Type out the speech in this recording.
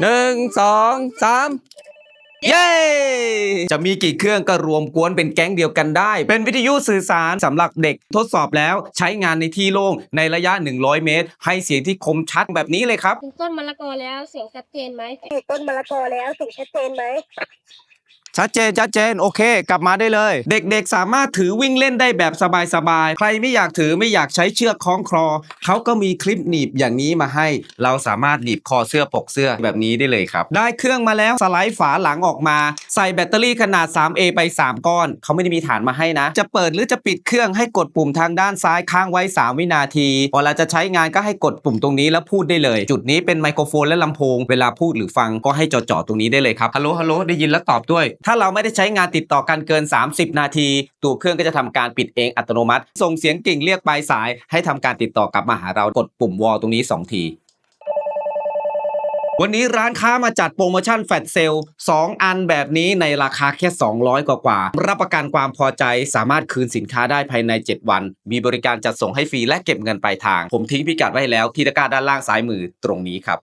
หนึ่งสองสามเย้ จะมีกี่เครื่องก็รวมกวนเป็นแก๊งเดียวกันได้ เป็นวิทยุสื่อสารสำหรับเด็กทดสอบแล้วใช้งานในที่โล่งในระยะ 100 เมตร ให้เสียงที่คมชัดแบบนี้เลยครับ ถึงต้นมะละกอแล้วเสียงชัดเจนไหมปลูกต้นมะละกอแล้วเสียงชัดเจนไหม ชัดเจนชัดเจนโอเค กลับมาได้เลย เด็กๆ สามารถถือวิ่งเล่นได้แบบสบายๆ ใครไม่อยากถือไม่อยากใช้เชือกคล้องคลอเขาก็มีคลิปหนีบอย่างนี้มาให้ เราสามารถหนีบคอเสื้อปกเสื้อแบบนี้ได้เลยครับ ได้เครื่องมาแล้วสไลด์ฝาหลังออกมาใส่แบตเตอรี่ขนาด 3A ไป 3 ก้อน เขาไม่ได้มีฐานมาให้นะ จะเปิดหรือจะปิดเครื่องให้กดปุ่มทางด้านซ้ายค้างไว้ 3 วินาทีพอเราจะใช้งานก็ให้กดปุ่มตรงนี้แล้วพูดได้เลย จุดนี้เป็นไมโครโฟนและลำโพง เวลาพูดหรือฟังก็ให้จ่อๆตรงนี้ได้เลยครับฮัลโหลฮัลโหลได้ยินแล้วตอบด้วย ถ้าเราไม่ได้ใช้งานติดต่อกันเกิน 30 นาที ตัวเครื่องก็จะทำการปิดเองอัตโนมัติ ส่งเสียงกิ่งเรียกปลายสาย ให้ทำการติดต่อกลับมาหาเรากดปุ่มวอลตรงนี้ 2 ที วันนี้ร้านค้ามาจัดโปรโมชั่นแฟลตเซล2อันแบบนี้ในราคาแค่ 200 กว่ากว่า รับประกันความพอใจสามารถคืนสินค้าได้ภายใน 7 วัน มีบริการจัดส่งให้ฟรีและเก็บเงินปลายทาง ผมทิ้งพิกัดไว้แล้วที่ตะกร้าด้านล่างซ้ายมือตรงนี้ครับ